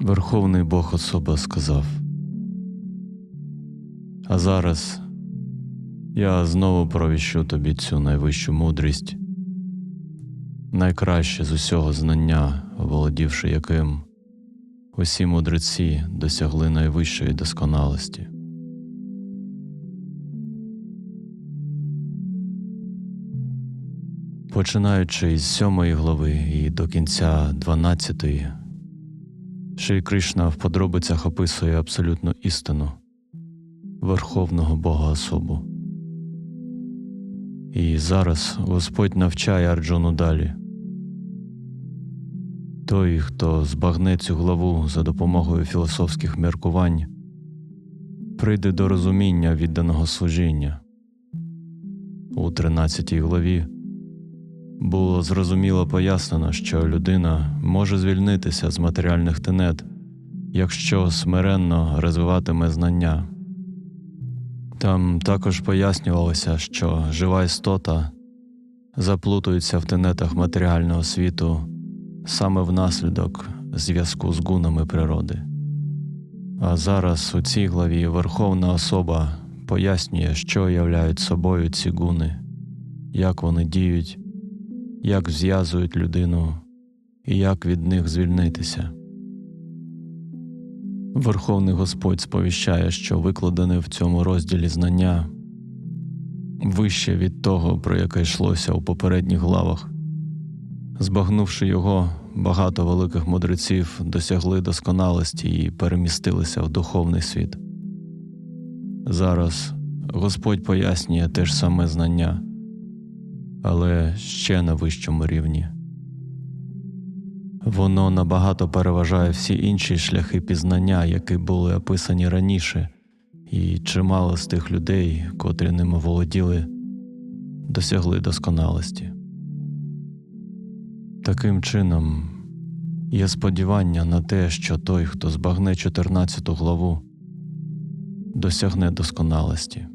Верховний Бог особа сказав. А зараз я знову провіщу тобі цю найвищу мудрість, найкраще з усього знання, володівши яким усі мудреці досягли найвищої досконалості. Починаючи із сьомої глави і до кінця дванадцятої, Шрі Кришна в подробицях описує абсолютну істину Верховного Бога особу. І зараз Господь навчає Арджуну далі. Той, хто збагне цю главу за допомогою філософських міркувань, прийде до розуміння відданого служіння. У 13 главі було зрозуміло пояснено, що людина може звільнитися з матеріальних тенет, якщо смиренно розвиватиме знання. Там також пояснювалося, що жива істота заплутується в тенетах матеріального світу саме внаслідок зв'язку з гунами природи. А зараз у цій главі Верховна особа пояснює, що являють собою ці гуни, як вони діють, як зв'язують людину і як від них звільнитися. Верховний Господь сповіщає, що викладене в цьому розділі знання вище від того, про яке йшлося у попередніх главах. Збагнувши його, багато великих мудреців досягли досконалості і перемістилися в духовний світ. Зараз Господь пояснює те ж саме знання, але ще на вищому рівні. Воно набагато переважає всі інші шляхи пізнання, які були описані раніше, і чимало з тих людей, котрі ними володіли, досягли досконалості. Таким чином, є сподівання на те, що той, хто збагне 14 главу, досягне досконалості.